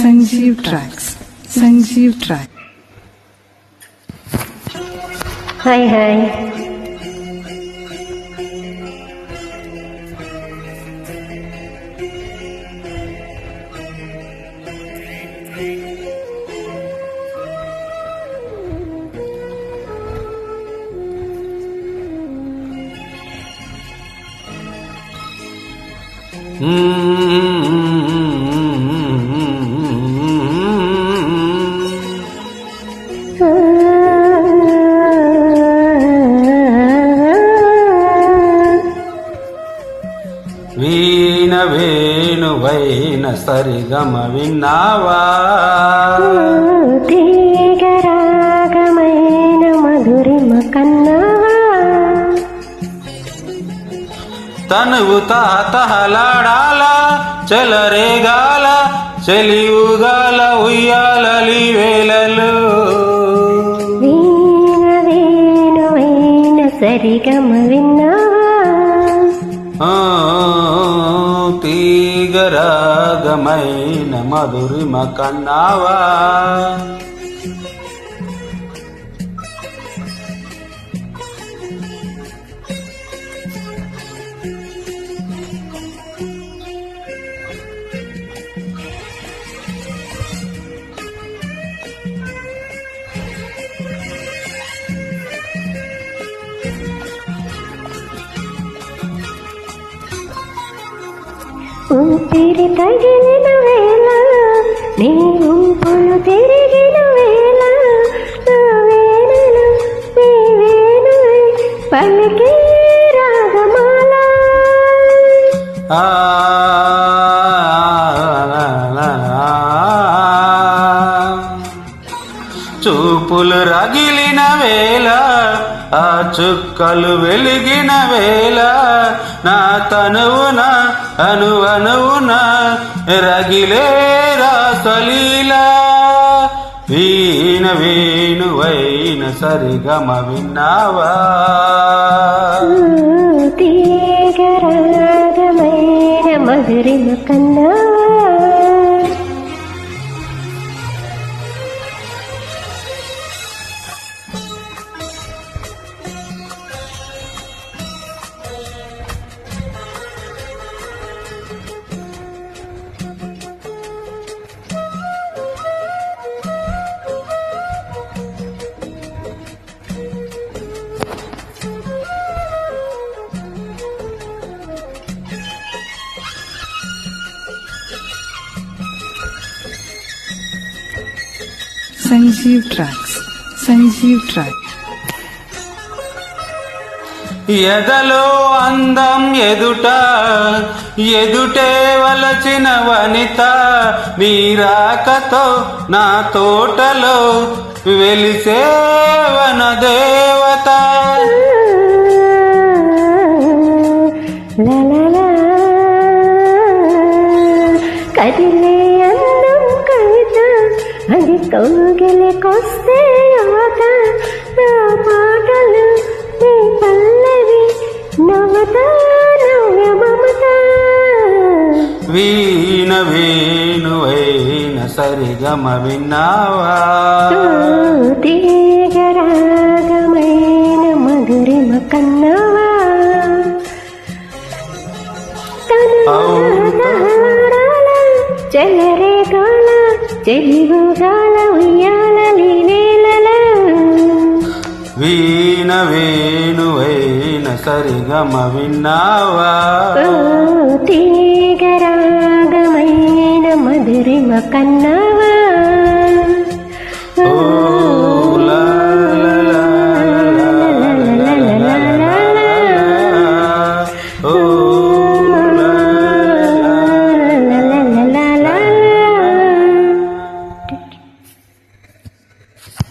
Sanjeev Tracks. Sanjeev Track. Hi, hi. Hmm. వీణ వేణువైన సరిగమ విన్నావా తీగరాగమైన మధురిమ కన్నావా? తనువు తహతహలాడాల చెలరేగాల చెలియుగాల ఉయ్యాలలి సరిగమ విన్నావా తీగరాగమైన మధురిమ కన్నావా? ఊపిరి తగిలిన వేళ నీ ఉంపులు తిరిగిన వేళ నా వేణులు నీ వేణువై పలికే రాగమాల. చూపులు రగిలిన వేళ ఆ చుక్కలు వెలిగిన వేళ నా తనువున అను అనువున రగిలే రాసలీల. వీణ వేణువైన సరిగమ విన్నావా? తీగరాగమైన మధురిమ కన్నా సంజీవ్ ట్రాక్స్ సంజీవ్ ట్రాక్ ఎదలో అందం ఎదుట ఎదుటే వలచిన వనిత వీరాకతో నా తోటలో వెలిసేవన దేవత కదిలే కౌగిలికొస్తే యువత నా పాటలు నీ పల్లవి నవత నవ్య మమత. వీణ వేణువైన సరిగమ విన్నావా? తీగరాగమైన మధురిమ కన్నవా? చెలరే గాల చెలిగుగాల ఉయ్యాలలీనేల వీణ వేణువైన సరిగమ విన్నావా తీగరాగమైన మధురిమ కన్నావా ఓ